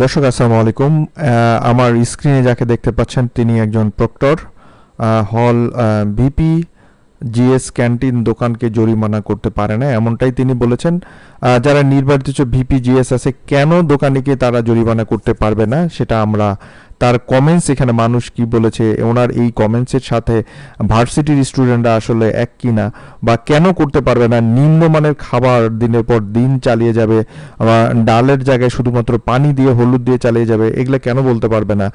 দর্শক, আসসালামু আলাইকুম। আমার স্ক্রিনে যাকে দেখতে পাচ্ছেন, তিনি একজন প্রক্টর হল ভিপি, জিএস ক্যান্টিন দোকানকে জরিমানা করতে পারে না, এমনটাই তিনি বলেছেন। যারা নির্বাচিত ভিপি, জিএস আছে, কেন দোকানিকে তারা জরিমানা করতে পারবে না, সেটা আমরা তার কমেন্টস এখানে মানুষ কি বলেছে, ওনার এই কমেন্টসের সাথে ভার্সিটির স্টুডেন্টরা আসলে এক কিনা বা কেন করতে পারবে না? নিম্নমানের খাবার দিনের পর দিন চালিয়ে যাবে ডালের জায়গায় শুধুমাত্র পানি দিয়ে, হলুদ দিয়ে চালিয়ে যাবে, এগুলো কেন বলতে পারবে না?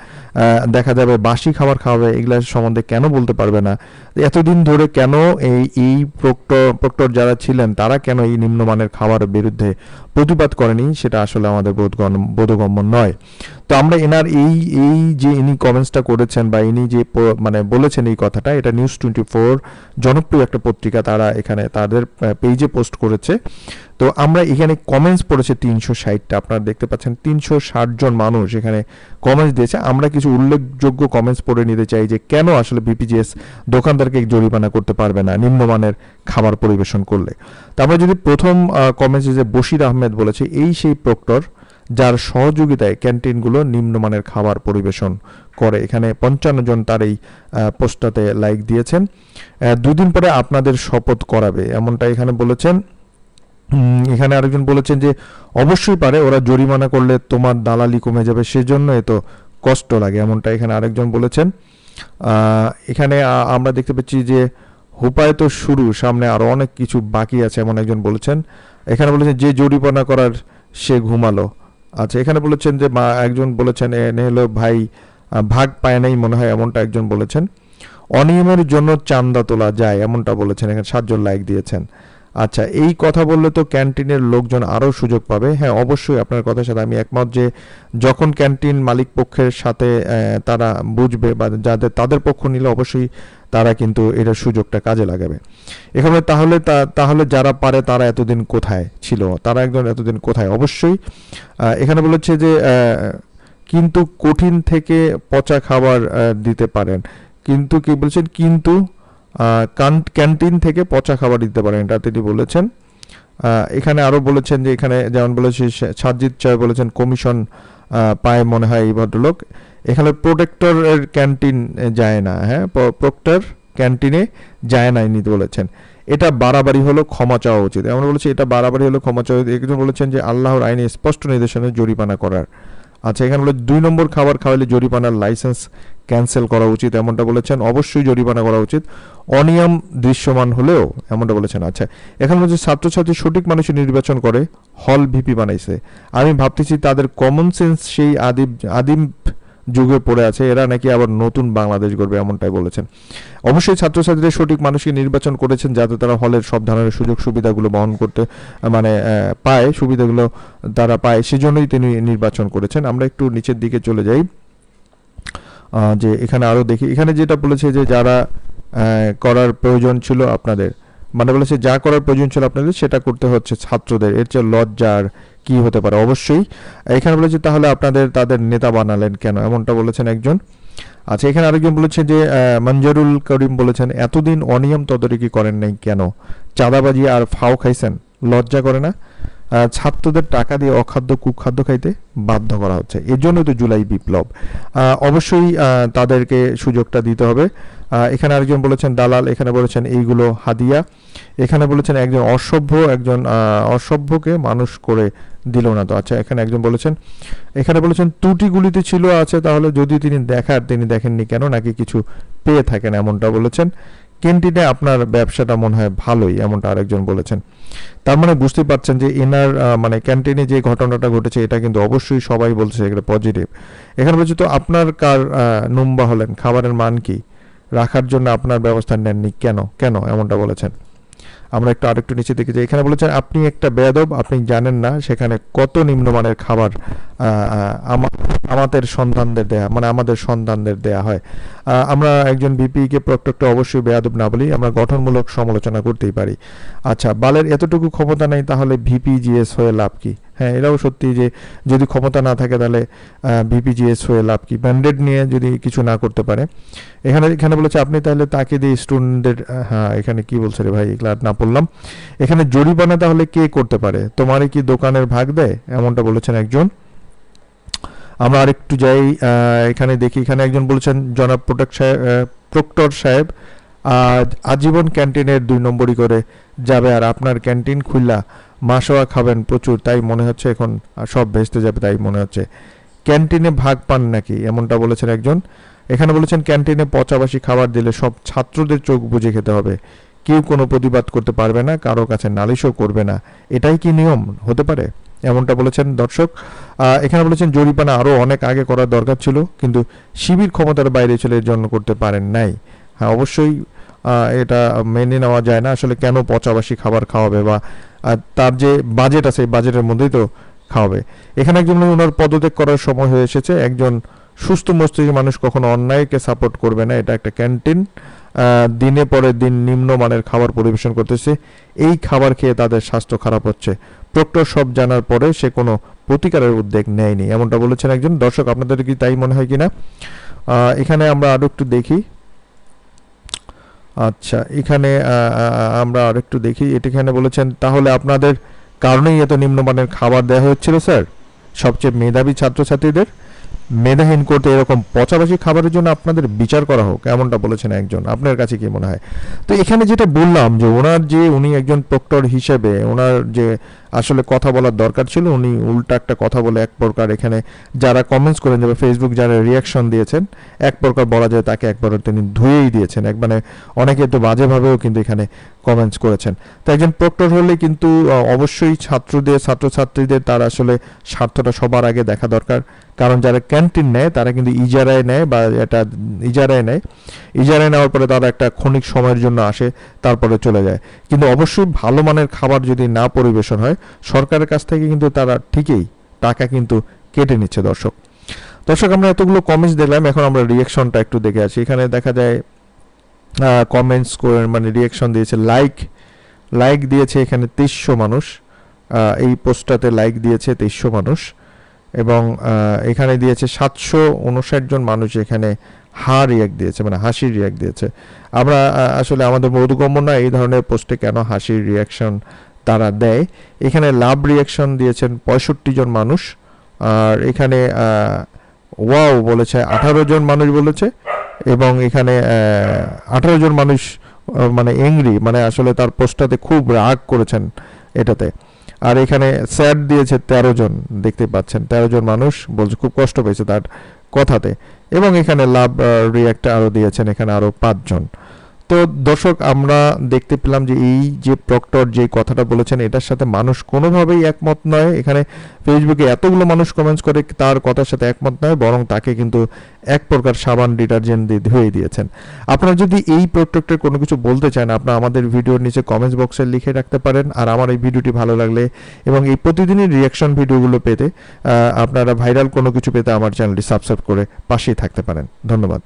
দেখা যাবে বাসি খাবার খাওয়াবে, এগুলা সম্বন্ধে কেন বলতে পারবে না? এতদিন ধরে কেন এই এই প্রক্টর প্রক্টর যারা ছিলেন, তারা কেন এই নিম্নমানের খাবারের বিরুদ্ধে প্রতিবাদ করেনি? সেটা আসলে আমাদের বোধগণ- বোধগম্য নয়। তো আমরা এনার এই এই যে ইনি কমেন্টসটা করেছেন বা ইনি যে মানে বলেছেন এই কথাটা, এটা নিউজ টোয়েন্টি ফোর জনপ্রিয় একটা পত্রিকা তারা এখানে তাদের পেজে পোস্ট করেছে। তো আমরা এখানে কমেন্টস পড়েছে তিনশো ষাটটা। আপনারা দেখতে পাচ্ছেন তিনশো ষাট জন মানুষ এখানে কমেন্টস দিয়েছে। আমরা কিছু উল্লেখযোগ্য কমেন্টস পড়ে নিতে চাই যে কেন আসলে বিপিজিএস দোকানদারকে জরিমানা করতে পারবে না নিম্নমানের খাবার পরিবেশন করলে। তারপরে যদি প্রথম কমেন্টস যে বশির আহমেদ বলেছে, এই সেই প্রক্টর যার সহযোগিতায় ক্যান্টিনগুলো নিম্নমানের খাবার পরিবেশন করে। এখানে পঞ্চান্ন জন তার এই পোস্টটাতে লাইক দিয়েছেন। দুদিন পরে আপনাদের শপথ করাবে। এমনটা এখানে বলেছেন। এখানে আরেকজন বলেছেন যে, অবশ্যই পারে, ওরা জরিমানা করলে তোমার দালালি কমে যাবে, সেজন্য এত কষ্ট লাগে। এমনটা এখানে আরেকজন বলেছেন। এখানে আমরা দেখতে পাচ্ছি যে, হুপায় তো শুরু, সামনে আরও অনেক কিছু বাকি আছে, এমন একজন বলেছেন। এখানে বলেছেন যে, জরিমানা করার সে ঘুমালো। আচ্ছা এখানে বলেছেন যে মা, একজন বলেছেন এনে হলো ভাই ভাগ পায় নাই মনে হয় এমনটা একজন বলেছেন। অনিয়মের জন্য চান্দা তোলা যায়, এমনটা বলেছেন, এখানে সাতজন লাইক দিয়েছেন। আচ্ছা এই কথা বললে তো ক্যান্টিনের লোকজন আরও সুযোগ পাবে। হ্যাঁ অবশ্যই আপনার কথার সাথে আমি একমত যে যখন ক্যান্টিন মালিক পক্ষের সাথে তারা বুঝবে বা যাদের, তাদের পক্ষ নিলে অবশ্যই তারা কিন্তু এটার সুযোগটা কাজে লাগাবে। এখানে তাহলে তাহলে যারা পারে তারা এতদিন কোথায় ছিল? তারা একজন এতদিন কোথায়? অবশ্যই। এখানে বলেছে যে কিন্তু কঠিন থেকে পচা খাবার দিতে পারেন। কিন্তু কি বলছেন? কিন্তু ক্যান্টিন থেকে পচা খাবার দিতে পারেন, এটা তিনি বলেছেন। এখানে আরও বলেছেন যে, এখানে যেমন বলেছে, সে- সাজ্জিদ চয় বলেছেন, কমিশন পায় মনে হয় এই ভদ্রলোক। এখানে প্রোটেক্টরের ক্যান্টিন যায় না হ্যাঁ? প্রোক্টর ক্যান্টিনে যায় না, ইনি বলেছেন। এটা বাড়াবাড়ি হলো ক্ষমা চাওয়া উচিত। এমন বলেছে, এটা বাড়াবাড়ি হলো ক্ষমা চাওয়া উচিত। একজন বলেছেন যে, আল্লাহর আইনে স্পষ্ট নির্দেশনে জরিমানা করার। আচ্ছা এখানে বলে দুই নম্বর খাবার খাওয়ালে জরিমানার লাইসেন্স ক্যান্সেল করা উচিত, এমনটা বলেছেন। অবশ্যই জরিমানা করা উচিত। অনিয়ম দৃশ্যমান হলেও, এমনটা বলেছেন। আচ্ছা এখানে বলছে, ছাত্রছাত্রী সঠিক মানুষের নির্বাচন করে, হল ভিপি বানাইছে। আমি ভাবতেছি তাদের কমন সেন্স সেই আদিম আদিম যুগে পড়ে আছে, এরা নাকি আবার নতুন বাংলাদেশ গড়বে এমনটাই বলেছেন। অবশ্যই ছাত্রছাত্রীদের সঠিক মানুষকে নির্বাচন করেছেন যাতে তারা হলের সব ধরনের সুযোগ সুবিধাগুলো বহন করতে মানে পায়, সুবিধাগুলো তারা পায়, সেজন্যই তিনি নির্বাচন করেছেন। আমরা একটু নিচের দিকে চলে যাই। যে এখানে আরও দেখি, এখানে যেটা বলেছে যে যারা করার প্রয়োজন ছিল আপনাদের মানে বলেছে যা করার প্রয়োজন ছিল আপনাদের, সেটা করতে হচ্ছে ছাত্রদের। এর চেয়ে লজ্জার কি হতে পারে? অবশ্যই। এখানে বলেছে, তাহলে আপনাদের, তাদের নেতা বানালেন কেন? এমনটা বলেছেন একজন। আচ্ছা এখানে আরেকজন বলেছে যে মঞ্জারুল করিম বলেছেন, এতদিন অনিয়ম তদারকি করেন নাই কেন? চাঁদাবাজি আর ফাও খাইছেন? লজ্জা করে না? ছাত্রদের টাকা দিয়ে অখাদ্য, কুখাদ্য খাইতে বাধ্য করা হচ্ছে। এর জন্যই তো জুলাই বিপ্লব। অবশ্যই তাদেরকে সুযোগটা দিতে হবে। এখানে আরেকজন বলেছেন দালাল, এখানে বলেছেন এইগুলো হাদিয়া। এখানে বলেছেন একজন অসভ্য, একজন অসভ্যকে মানুষ করে দিল না তো। আচ্ছা এখানে একজন বলেছেন, এখানে বলেছেন, ত্রুটিগুলিতে ছিল আছে, তাহলে যদি তিনি দেখার, তিনি দেখেননি কেন? নাকি কিছু পেয়ে থাকেন? এমনটা বলেছেন। ক্যান্টিনে আপনার ব্যবসাটা মনে হয় ভালোই এমনটা আরেকজন বলেছেন। তার মানে বুঝতে পারছেন যে এনার মানে ক্যান্টিনে যে ঘটনাটা ঘটেছে এটা কিন্তু অবশ্যই সবাই বলছে এটা পজিটিভ এখানে বলছে তো আপনার কার নোম্বা হলেন? খাবারের মান কি? রাখার জন্য আপনার ব্যবস্থা নেননি কেন? কেন? এমনটা বলেছেন। আমরা একটু আরেকটু নিচে দেখে যাই। এখানে বলেছেন আপনি একটা বেয়াদব আপনি জানেন না সেখানে কত নিম্নমানের খাবার আহ, আহ, আমা- আমাদের সন্তানদের দেয়া মানে আমাদের সন্তানদের দেয়া হয়। আমরা একজন বিপিকে প্রত্যেকটা অবশ্যই বেয়াদব না বলি, আমরা গঠনমূলক সমালোচনা করতেই পারি। আচ্ছা বালের এতটুকু ক্ষমতা নেই, তাহলে ভিপিজিএস হয়ে লাভ কি? হ্যাঁ এটাও সত্যি যে, যদি ক্ষমতা না থাকে তাহলে ভিপিজিএস হয়ে লাভ কি? ব্যান্ডেড নিয়ে যদি কিছু না করতে পারে। এখানে এখানে বলেছে, আপনি তাহলে তাকে দিয়ে স্টুডেন্টদের হ্যাঁ এখানে কি বলছে রে ভাই? এগুলো না পড়লাম। এখানে জরিমানা তাহলে কে করতে পারে? তোমারই কি দোকানের ভাগ দেয়? এমনটা বলেছেন একজন। আমরা আরেকটু যাই এখানে দেখি, এখানে একজন বলেছেন, জনাব প্রোটেক্ট সাহেব প্রক্টর সাহেব, আজ আজীবন ক্যান্টিনের দুই নম্বরই করে যাবে আর আপনার ক্যান্টিন খুললা মাসোয়া খাবেন প্রচুর, তাই মনে হচ্ছে এখন সব ভেস্তে যাবে তাই মনে হচ্ছে। ক্যান্টিনে ভাগ পান নাকি? এমনটা বলেছেন একজন। এখানে বলেছেন, ক্যান্টিনে পচাবাসি খাবার দিলে সব ছাত্রদের চোখ বুজে খেতে হবে। কেউ কোনো প্রতিবাদ করতে পারবে না, কারও কাছে নালিশও করবে না। এটাই কি নিয়ম? হতে পারে? এমনটা বলেছেন দর্শক। এখানে বলেছেন, জরিমানা আরও অনেক আগে করার দরকার ছিল, কিন্তু শিবির ক্ষমতার বাইরে ছিল এর জন্য করতে পারেন নাই। হ্যাঁ অবশ্যই এটা মেনে নেওয়া যায় না, আসলে কেন পচাবাসি খাবার খাওয়াবে বা তার যে বাজেট আছে বাজেটের মধ্যেই তো খাওয়াবে। এখানে একজন ওনার পদত্যাগ করার সময় হয়ে এসেছে, একজন সুস্থ মস্তিষ্ক মানুষ কখনো অন্যায়কে সাপোর্ট করবে না, এটা একটা ক্যান্টিন দিনে পরে দিন নিম্নমানের খাবার পরিবেশন করতেছে, এই খাবার খেয়ে তাদের স্বাস্থ্য খারাপ হচ্ছে। প্রক্টর সব জানার পরে সে কোনো প্রতিকারের উদ্যোগ নেয়নি। এমনটা বলেছেন একজন দর্শক। আপনাদের কি তাই মনে হয় কিনা? এখানে আমরা আরও একটু দেখি। আচ্ছা এখানে আমরা আর একটু দেখি। এটিখানে বলেছেন, তাহলে আপনাদের কারণেই এত নিম্নমানের খাবার দেওয়া হচ্ছিল, স্যার? সবচেয়ে মেধাবী ছাত্রছাত্রীদের? মেধাহীন করতে এরকম পচাবাসি খাবারের জন্য আপনাদের বিচার করা হোক, এমনটা বলেছেন একজন। আপনার কাছে কি মনে হয়? তো এখানে যেটা বললাম যে ওনার যে উনি একজন প্রক্টর হিসেবে ওনার যে আসলে কথা বলার দরকার ছিল, উনি উল্টা একটা কথা বলে এক প্রকার এখানে যারা কমেন্টস করেন যারা ফেসবুক যারা রিয়াকশন দিয়েছেন, এক প্রকার বলা যায় তাকে একবার তিনি ধুয়েই দিয়েছেন। এক মানে অনেকে তো বাজেভাবেও কিন্তু এখানে কমেন্টস করেছেন। তো একজন প্রক্টর হলে কিন্তু অবশ্যই ছাত্রদের, ছাত্রছাত্রীদের তার আসলে স্বার্থটা সবার আগে দেখা দরকার। কারণ যারা ক্যান্টিন নেয়, তারা কিন্তু ইজারায় নেয় বা এটা ইজারায় নেয়। ইজারায় নেওয়ার পরে তারা একটা ক্ষণিক সময়ের জন্য আসে, তারপরে চলে যায়। কিন্তু অবশ্যই ভালো মানের খাবার যদি না পরিবেশন হয়, সরকারের কাছ থেকে কিন্তু তারা ঠিকই টাকা কিন্তু কেটে নিচ্ছে দর্শক। দর্শক, আমরা এতগুলো কমেন্টস দেখলাম, এখন আমরা রিয়েকশনটা একটু দেখে আছি এখানে দেখা যায় কমেন্টস করে মানে রিয়েকশন দিয়েছে লাইক লাইক দিয়েছে এখানে তেইশশো মানুষ। এই পোস্টটাতে লাইক দিয়েছে তেইশশো মানুষ। এবং এখানে দিয়েছে সাতশো উনষাট জন মানুষ এখানে হা রিয়াক্ট দিয়েছে মানে হাসির রিয়াক্ট দিয়েছে। আমরা আসলে আমাদের বোধগম্য না এই ধরনের পোস্টে কেন হাসির রিয়াকশন তারা দেয়। এখানে লাভ রিয়াকশন দিয়েছেন পঁয়ষট্টি জন মানুষ। আর এখানে ওয়াও বলেছে আঠারো জন মানুষ বলেছে এবং এখানে আঠারো জন মানুষ মানে এংরি মানে আসলে তার পোস্টটাতে খুব রাগ করেছেন এটাতে। আর এখানে স্যাড দিয়েছে তেরো জন, দেখতে পাচ্ছেন, তেরো জন মানুষ বলছে খুব কষ্ট পেয়েছে তার কথাতে। এবং এখানে লাভ রিয়াক্ট আরও দিয়েছেন, এখানে আরও পাঁচজন তো দর্শক, আমরা দেখতে পেলাম যে এই যে প্রক্টর যে কথাটা বলেছেন, এটার সাথে মানুষ কোনোভাবেই একমত নয়। এখানে ফেসবুকে এতগুলো মানুষ কমেন্টস করে, তার কথার সাথে একমত নয়, বরং তাকে কিন্তু এক প্রকার সাবান ডিটারজেন্ট দিয়ে ধুয়ে দিয়েছেন। আপনারা যদি এই প্রোডাক্টের কোনো কিছু বলতে চান, আপনারা আমাদের ভিডিওর নিচে কমেন্টস বক্সে লিখে রাখতে পারেন। আর আমার এই ভিডিওটি ভালো লাগলে এবং এই প্রতিদিনই রিয়াকশন ভিডিওগুলো পেতে আপনারা ভাইরাল কোনো কিছু পেতে আমার চ্যানেলটি সাবস্ক্রাইব করে পাশেই থাকতে পারেন। ধন্যবাদ।